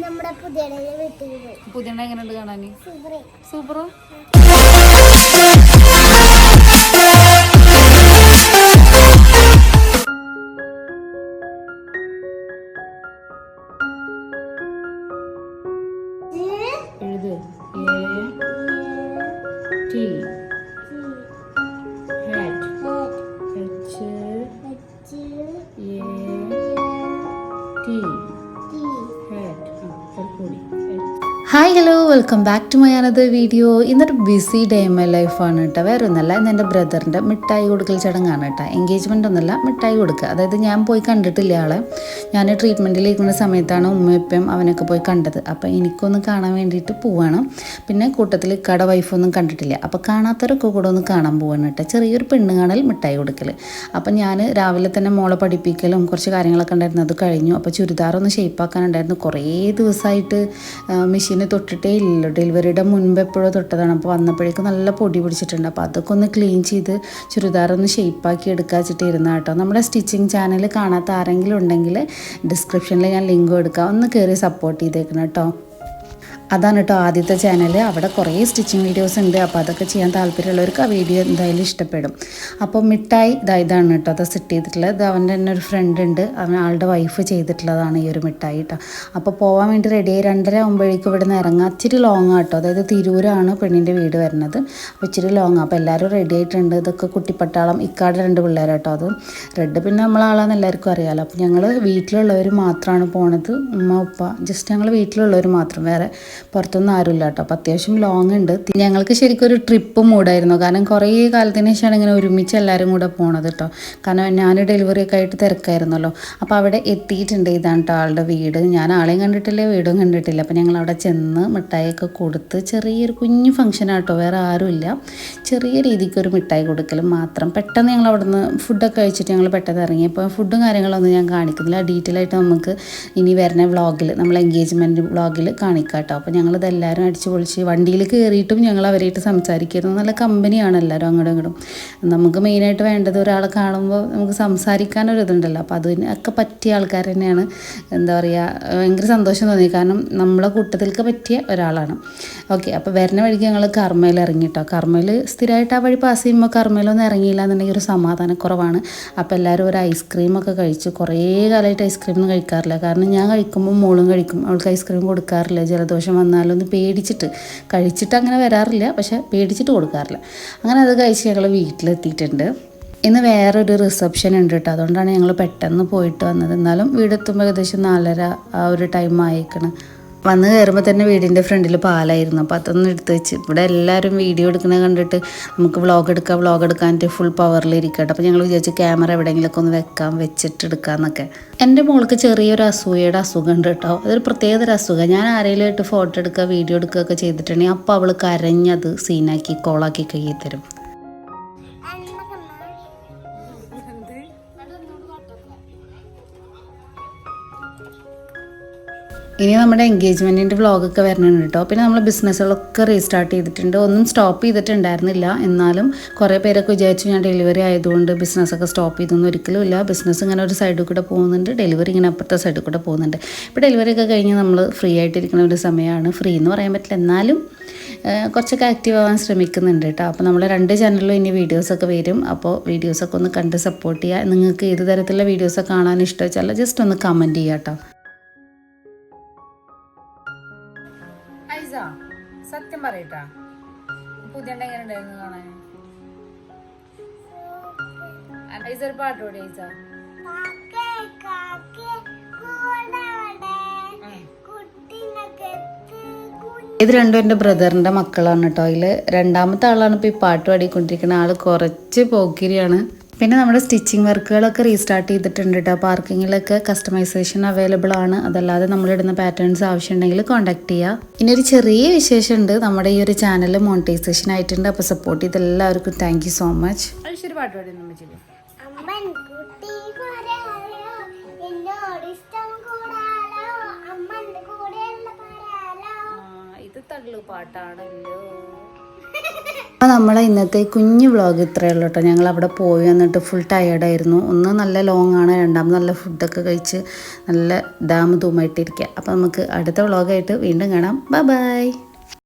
നമ്മുടെ പുതിയ വീട്ടിൽ പോയി. പുതിയ എങ്ങനെയുണ്ട് കാണാൻ സൂപ്പറേ. സൂപ്പറോ? എഴുത്. A T. Hi hello welcome back to my another video ഇന്നൊരു ബിസി ഡേ മൈ ലൈഫാണ് കേട്ടോ വേറെ ഒന്നല്ല ഇന്ന് എന്റെ ബ്രദറിന്റെ മിഠായി കൊടുക്കൽ ചടങ്ങാണ് കേട്ടോ എൻഗേജ്മെന്റ് ഒന്നല്ല മിഠായി കൊടുക്കുക. അതായത് ഞാൻ പോയി കണ്ടിട്ടില്ല ആളെ. ഞാൻ ട്രീറ്റ്മെന്റിലിരിക്കുന്ന സമയത്താണ് ഉമ്മയപ്പം അവനൊക്കെ പോയി കണ്ടത്. അപ്പോൾ എനിക്കൊന്ന് കാണാൻ വേണ്ടിയിട്ട് പോവാണ്. പിന്നെ കൂട്ടത്തിൽ കട വൈഫൊന്നും കണ്ടിട്ടില്ല. അപ്പോൾ കാണാത്തവരൊക്കെ കൂടെ ഒന്ന് കാണാൻ പോവാണ് കേട്ടോ ചെറിയൊരു പെണ്ണ് കാണൽ മിഠായി കൊടുക്കൽ അപ്പോൾ ഞാൻ രാവിലെ തന്നെ മോളെ പഠിപ്പിക്കലും കുറച്ച് കാര്യങ്ങളൊക്കെ ഉണ്ടായിരുന്നു. അത് കഴിഞ്ഞു. അപ്പോൾ ചുരിദാറൊന്ന് ഷേപ്പാക്കാനുണ്ടായിരുന്നു കുറേ ദിവസമായിട്ട് മെഷീന് തൊട്ടിട്ടേ ഇല്ലല്ലോ ഡെലിവറിയുടെ മുൻപ് എപ്പോഴോ തൊട്ടതാണ്. അപ്പോൾ വന്നപ്പോഴേക്കും നല്ല പൊടി പിടിച്ചിട്ടുണ്ട്. അപ്പോൾ അതൊക്കെ ഒന്ന് ക്ലീൻ ചെയ്ത് ചുരിദാറൊന്ന് ഷേപ്പാക്കി എടുക്കാൻ വെച്ചിട്ട് ഇരുന്ന കേട്ടോ. നമ്മുടെ സ്റ്റിച്ചിങ് ചാനൽ കാണാത്ത ആരെങ്കിലും ഉണ്ടെങ്കിൽ ഡിസ്ക്രിപ്ഷനിൽ ഞാൻ ലിങ്ക് കൊടുക്കാം. ഒന്ന് കയറി സപ്പോർട്ട് ചെയ്തേക്കണം കേട്ടോ. അതാണ് കേട്ടോ ആദ്യത്തെ ചാനൽ അവിടെ കുറേ സ്റ്റിച്ചിങ് വീഡിയോസ് ഉണ്ട്. അപ്പോൾ അതൊക്കെ ചെയ്യാൻ താല്പര്യമുള്ളവർക്ക് ആ വീഡിയോ എന്തായാലും ഇഷ്ടപ്പെടും. അപ്പോൾ മിഠായി ഇതാ ഇതാണ് കേട്ടോ അത് സെറ്റ് ചെയ്തിട്ടുള്ളത്. ഇത് അവന്റെ തന്നെ ഒരു ഫ്രണ്ട് ഉണ്ട്. അവൻ ആളുടെ വൈഫ് ചെയ്തിട്ടുള്ളതാണ് ഈ ഒരു മിഠായി കേട്ടോ അപ്പോൾ പോകാൻ വേണ്ടി റെഡിയായി രണ്ടര ആകുമ്പോഴേക്കും ഇവിടെ നിന്ന് ഇറങ്ങാം. ഇച്ചിരി ലോങ് ആട്ടോ അതായത് തിരൂരാണ് പെണ്ണിന്റെ വീട് വരുന്നത്. അപ്പോൾ ഇച്ചിരി ലോങ് അപ്പോൾ എല്ലാവരും റെഡി ആയിട്ടുണ്ട്. ഇതൊക്കെ കുട്ടിപ്പട്ടാളം ഇക്കാട് രണ്ട് പിള്ളേർ കേട്ടോ അത്. റെഡ് പിന്നെ നമ്മളാളാന്ന് എല്ലാവർക്കും അറിയാമല്ലോ അപ്പോൾ ഞങ്ങൾ വീട്ടിലുള്ളവർ മാത്രമാണ് പോണത്. ഉമ്മ ഉപ്പ ജസ്റ്റ് ഞങ്ങൾ വീട്ടിലുള്ളവർ മാത്രം. വേറെ പുറത്തൊന്നും ആരുമില്ല കേട്ടോ. അപ്പോൾ അത്യാവശ്യം ലോങ് ഉണ്ട്. ഞങ്ങൾക്ക് ശരിക്കും ഒരു ട്രിപ്പ് മൂടായിരുന്നു. കാരണം കുറേ കാലത്തിന് ശേഷമാണ് ഇങ്ങനെ ഒരുമിച്ച് എല്ലാവരും കൂടെ പോണത് കേട്ടോ. കാരണം ഞാൻ ഡെലിവറി ഒക്കെ ആയിട്ട് തിരക്കായിരുന്നല്ലോ. അപ്പോൾ അവിടെ എത്തിയിട്ടുണ്ട് ഇതാണ് കേട്ടോ ആളുടെ വീട്. ഞാൻ ആളെയും കണ്ടിട്ടില്ല വീടും കണ്ടിട്ടില്ല. അപ്പോൾ ഞങ്ങൾ അവിടെ ചെന്ന് മിഠായിയൊക്കെ കൊടുത്ത് ചെറിയൊരു കുഞ്ഞു ആട്ടോ വേറെ ആരുമില്ല. ചെറിയ രീതിക്ക് ഒരു മിഠായി കൊടുക്കലും മാത്രം. പെട്ടെന്ന് ഞങ്ങൾ അവിടെ നിന്ന് ഫുഡൊക്കെ കഴിച്ചിട്ട് ഞങ്ങൾ പെട്ടെന്ന് ഇറങ്ങി. അപ്പോൾ ഫുഡും കാര്യങ്ങളൊന്നും ഞാൻ കാണിക്കുന്നില്ല. ഡീറ്റെയിൽ ആയിട്ട് നമുക്ക് ഇനി വരുന്ന വ്ളോഗിൽ നമ്മൾ എൻഗേജ്മെന്റ് വ്ളോഗിൽ കാണിക്കാം കേട്ടോ ഞങ്ങളിത് എല്ലാവരും അടിച്ചു പൊളിച്ച് വണ്ടിയിൽ കയറിയിട്ടും ഞങ്ങൾ അവരായിട്ട് സംസാരിക്കുന്നു. നല്ല കമ്പനിയാണ് എല്ലാവരും അങ്ങോട്ടും ഇങ്ങോട്ടും. നമുക്ക് മെയിനായിട്ട് വേണ്ടത് ഒരാളെ കാണുമ്പോൾ നമുക്ക് സംസാരിക്കാനൊരു ഇതുണ്ടല്ലോ. അപ്പോൾ അതിനൊക്കെ പറ്റിയ ആൾക്കാർ തന്നെയാണ്. എന്താ പറയുക ഭയങ്കര സന്തോഷം തോന്നി. കാരണം നമ്മളെ കൂട്ടത്തിലേക്ക് പറ്റിയ ഒരാളാണ്. ഓക്കെ അപ്പോൾ വരുന്ന വഴിക്ക് ഞങ്ങൾ കർമ്മയിൽ ഇറങ്ങി കേട്ടോ കർമ്മയിൽ സ്ഥിരമായിട്ട് ആ വഴി പാസ് ചെയ്യുമ്പോൾ കർമ്മയിലൊന്നും ഇറങ്ങിയില്ല എന്നുണ്ടെങ്കിൽ ഒരു സമാധാനക്കുറവാണ് അപ്പോൾ എല്ലാവരും ഒരു ഐസ്ക്രീമൊക്കെ കഴിച്ച്. കുറേ കാലമായിട്ട് ഐസ്ക്രീം ഒന്നും കഴിക്കാറില്ല. കാരണം ഞാൻ കഴിക്കുമ്പോൾ മോളും കഴിക്കും. അവൾക്ക് ഐസ്ക്രീം കൊടുക്കാറില്ല. ജലദോഷം വന്നാലൊന്ന് പേടിച്ചിട്ട് കഴിച്ചിട്ട് അങ്ങനെ വരാറില്ല പക്ഷെ പേടിച്ചിട്ട് കൊടുക്കാറില്ല. അങ്ങനെ അത് കഴിച്ച് ഞങ്ങൾ വീട്ടിലെത്തിയിട്ടുണ്ട്. ഇന്ന് വേറൊരു റിസപ്ഷൻ ഉണ്ട് കേട്ടോ. അതുകൊണ്ടാണ് ഞങ്ങൾ പെട്ടെന്ന് പോയിട്ട് വന്നത്. എന്നാലും വീടെത്തുമ്പോൾ ഏകദേശം നാലര ആ ഒരു ടൈം ആയേക്കണ്. വന്ന് കയറുമ്പോൾ തന്നെ വീടിന്റെ ഫ്രണ്ടിൽ പാലായിരുന്നു. അപ്പോൾ അതൊന്നും എടുത്ത് വെച്ച്. ഇവിടെ എല്ലാവരും വീഡിയോ എടുക്കുന്നത് കണ്ടിട്ട് നമുക്ക് വ്ളോഗ് എടുക്കാം വ്ളോഗ് എടുക്കാനായിട്ട് ഫുൾ പവറിൽ ഇരിക്കട്ടെ. അപ്പോൾ ഞങ്ങൾ വിചാരിച്ചു ക്യാമറ എവിടെയെങ്കിലുമൊക്കെ ഒന്ന് വെക്കാം വെച്ചിട്ട് എടുക്കാമെന്നൊക്കെ എന്റെ മോൾക്ക് ചെറിയൊരു അസൂയയുടെ അസുഖം ഉണ്ട് കേട്ടോ. അതൊരു പ്രത്യേകതര അസുഖം. ഞാൻ ആരെങ്കിലും ആയിട്ട് ഫോട്ടോ എടുക്കുക വീഡിയോ എടുക്കുകയൊക്കെ ചെയ്തിട്ടുണ്ടെങ്കിൽ അപ്പോൾ അവൾ കരഞ്ഞത് സീനാക്കി കോളാക്കി കയ്യിൽ തരും ഇനി നമ്മുടെ എൻഗേജ്മെന്റിന്റെ വ്ളോഗൊക്കെ വരുന്നുണ്ട് കേട്ടോ പിന്നെ നമ്മൾ ബിസിനസ്സുകളൊക്കെ റീസ്റ്റാർട്ട് ചെയ്തിട്ടുണ്ട്. ഒന്നും സ്റ്റോപ്പ് ചെയ്തിട്ടുണ്ടായിരുന്നില്ല. എന്നാലും കുറേ പേരൊക്കെ വിചാരിച്ചു ഞാൻ ഡെലിവറി ആയതുകൊണ്ട് ബിസിനസ്സൊക്കെ സ്റ്റോപ്പ് ചെയ്തൊന്നും ഒരിക്കലും ഇല്ല. ബിസിനസ് ഇങ്ങനെ ഒരു സൈഡിൽ കൂടെ പോകുന്നുണ്ട്. ഡെലിവറി ഇങ്ങനെ അപ്പുറത്തെ സൈഡിൽ കൂടെ പോകുന്നുണ്ട്. ഇപ്പോൾ ഡെലിവറി ഒക്കെ കഴിഞ്ഞ് നമ്മൾ ഫ്രീ ആയിട്ടിരിക്കുന്ന ഒരു സമയമാണ്. ഫ്രീ എന്ന് പറയാൻ പറ്റില്ല. എന്നാലും കുറച്ചൊക്കെ ആക്റ്റീവ് ആവാൻ ശ്രമിക്കുന്നുണ്ട് കേട്ടോ അപ്പോൾ നമ്മൾ രണ്ട് ചാനലിലും ഇനി വീഡിയോസൊക്കെ വരും. അപ്പോൾ വീഡിയോസൊക്കെ ഒന്ന് കണ്ട് സപ്പോർട്ട് ചെയ്യുക നിങ്ങൾക്ക് ഏത് തരത്തിലുള്ള വീഡിയോസൊക്കെ കാണാൻ ഇഷ്ടം വെച്ചാൽ ജസ്റ്റ് ഒന്ന് കമന്റ് ചെയ്യാം കേട്ടോ സത്യം പറയട്ടാ. പുതിയ എങ്ങനെ ഉണ്ടായിരുന്നു കാണാൻ? ഐസ ഒരു പാട്ട് കൂടി ഐസ ഇത് രണ്ടും എന്റെ ബ്രദറിന്റെ മക്കളാണ് കേട്ടോ. അതിൽ രണ്ടാമത്തെ ആളാണ് ഇപ്പോൾ ഈ പാട്ട് പാടിക്കൊണ്ടിരിക്കുന്ന ആൾ കുറച്ച് പോക്കിരിയാണ്. പിന്നെ നമ്മുടെ സ്റ്റിച്ചിങ് വർക്കുകളൊക്കെ റീസ്റ്റാർട്ട് ചെയ്തിട്ടുണ്ട് കേട്ടോ പാർക്കിങ്ങിലൊക്കെ കസ്റ്റമൈസേഷൻ അവൈലബിൾ ആണ്. അതല്ലാതെ നമ്മളിടുന്ന പാറ്റേൺസ് ആവശ്യമുണ്ടെങ്കിൽ കോൺടാക്ട് ചെയ്യുക ഇനി ഒരു ചെറിയ വിശേഷമുണ്ട്. നമ്മുടെ ഈ ഒരു ചാനൽ മോണിറ്റൈസേഷൻ ആയിട്ടുണ്ട്. അപ്പോൾ സപ്പോർട്ട് ചെയ്ത എല്ലാവർക്കും താങ്ക് യു സോ മച്ച് പാട്ട് പാടി ഇത് തള്ളു പാട്ടാണല്ലോ അപ്പോൾ നമ്മളെ ഇന്നത്തെ കുഞ്ഞു വ്ളോഗ് ഇത്രയേ ഉള്ളൂ കേട്ടോ ഞങ്ങൾ അവിടെ പോയി വന്നിട്ട് ഫുൾ ടയേർഡായിരുന്നു ഒന്ന് നല്ല ലോങ് ആണ് രണ്ടാമത് നല്ല ഫുഡൊക്കെ കഴിച്ച് നല്ല ഡാം തൂമായിട്ടിരിക്കുക അപ്പോൾ നമുക്ക് അടുത്ത വ്ളോഗായിട്ട് വീണ്ടും കാണാം. Bye bye